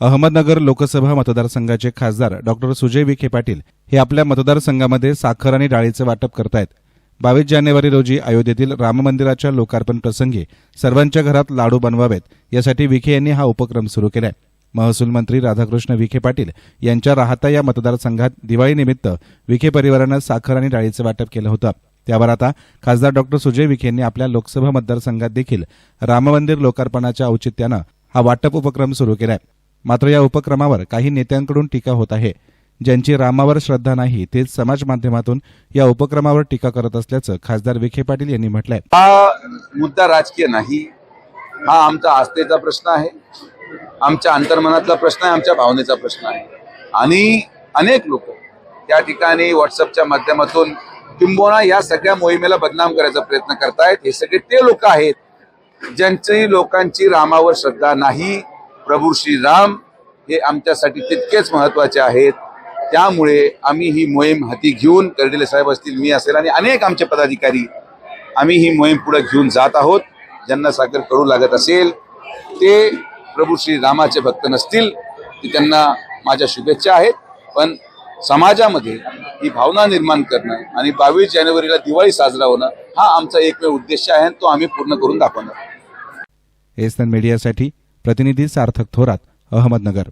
अहमदनगर लोकसभा मतदारसंघाचे खासदार डॉक्टर सुजय विखे पाटील हे आपल्या मतदारसंघामध्ये साखर आणि डाळीचं वाटप करतायत. बावीस जानेवारी रोजी अयोध्येतील राम मंदिराच्या लोकार्पण प्रसंगी सर्वांच्या घरात लाडू बनवावेत यासाठी विखे यांनी हा उपक्रम सुरू केलाय. महसूल मंत्री राधाकृष्ण विखे पाटील यांच्या राहता या मतदारसंघात दिवाळीनिमित्त विखे परिवारानं साखर आणि डाळीचं वाटप केलं होतं. त्यावर आता खासदार डॉक्टर सुजय विखे यांनी आपल्या लोकसभा मतदारसंघात देखील राम मंदिर लोकार्पणाच्या औचित्यानं हा वाटप उपक्रम सुरू केलाय. मात्र या उपक्रमावर काही नेत्यांकडून टीका होत आहे. ज्यांची रामावर श्रद्धा नाही तेच समाज माध्यमातून या उपक्रमावर टीका करत असल्याचं खासदार विखे पाटील यांनी म्हटलंय. हा मुद्दा राजकीय नाही. हा आमचा आस्थेचा प्रश्न आहे. आमच्या अंतर्मनातला प्रश्न आहे आमच्या भावनेचा प्रश्न आहे. आणि अनेक लोक त्या ठिकाणी व्हॉट्सअपच्या माध्यमातून किंबोना या सगळ्या मोहिमेला बदनाम करायचा प्रयत्न करतायत. हे सगळे ते लोक आहेत ज्यांची लोकांची रामावर श्रद्धा नाही. प्रभू श्रीराम हे आमच्यासाठी तितकेच महत्त्वाचे आहेत. त्यामुळे आम्ही ही मोहीम हाती घेऊन कर्डिले साहेब असतील मी असेल आणि अनेक आमचे पदाधिकारी आम्ही ही मोहीम पुढे घेऊन जात आहोत. ज्यांना साखर करू लागत असेल ते प्रभू श्रीरामाचे भक्त नसतील ते त्यांना माझ्या शुभेच्छा आहेत. पण समाजामध्ये ही भावना निर्माण करणं आणि बावीस जानेवारीला दिवाळी साजरा होणं हा आमचा एकमेव उद्देश आहे आणि तो आम्ही पूर्ण करून दाखवणार. एसन मीडियासाठी प्रतिनिधी सार्थक थोरात अहमदनगर.